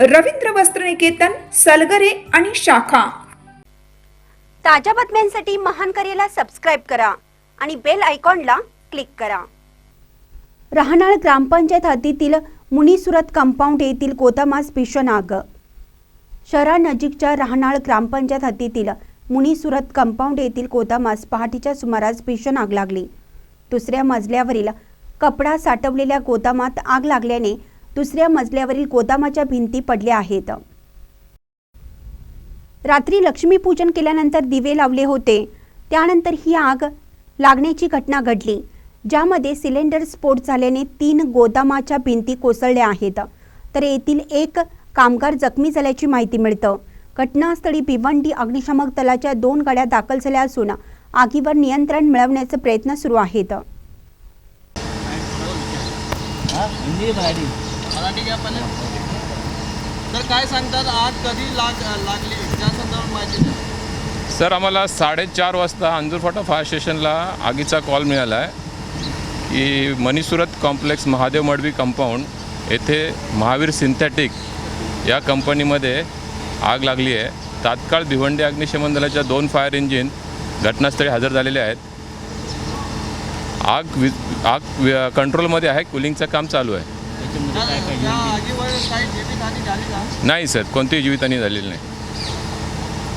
रवींद्र वस्त्रनिकेतन सलगरे आणि शाखा. ताज्या बातम्यांसाठी महान करेला सबस्क्राईब करा आणि बेल आयकॉनला क्लिक करा. रहानाळ ग्रामपंचायत हद्दीतील मुनिसुरत कंपाऊंड येथील गोदामास भीषण आग. शहरानजीकच्या रहानाळ ग्रामपंचायत हद्दीतील मुनिसुरत कंपाऊंड येथील गोदामास पहाटेच्या सुमारास भीषण आग लागली. दुसऱ्या मजल्यावरील कपडा साठवलेल्या गोदामात आग लागल्याने दुसऱ्या मजल्यावरील गोदामाच्या भिंती पडल्या आहेत. रात्री लक्ष्मीपूजन केल्यानंतर दिवे लावले होते. त्यानंतर ही आग लागण्याची घटना घडली ज्यामध्ये सिलेंडर स्फोट झाल्याने तीन गोदामाच्या भिंती कोसळल्या आहेत. तर येथील एक कामगार जखमी झाल्याची माहिती मिळतं. घटनास्थळी भिवंडी अग्निशामक दलाच्या दोन गाड्या दाखल झाल्या असून आगीवर नियंत्रण मिळवण्याचे प्रयत्न सुरू आहेत. हिंदी मराठी घ्या पण तर काय सांगतात आग कधी लाग लागली? त्या संदर्भात माहिती द्या. सर आम्हाला साडेचार वाजता अंजूरफाटा फायर स्टेशनला आगीचा कॉल मिळाला आहे की मनीसुरत कॉम्प्लेक्स महादेव मडवी कंपाऊंड येथे महावीर सिंथेटिक या कंपनीमध्ये आग लागली आहे. तात्काळ भिवंडी अग्निशमन दलाच्या दोन फायर इंजिन घटनास्थळी हजर झालेले आहेत. आग वि आग कंट्रोलमध्ये आहे कुलिंगचं काम चालू आहे. त्याच्यामध्ये काय काही नाही सर कोणतीही जीवितहानी झालेली नाही.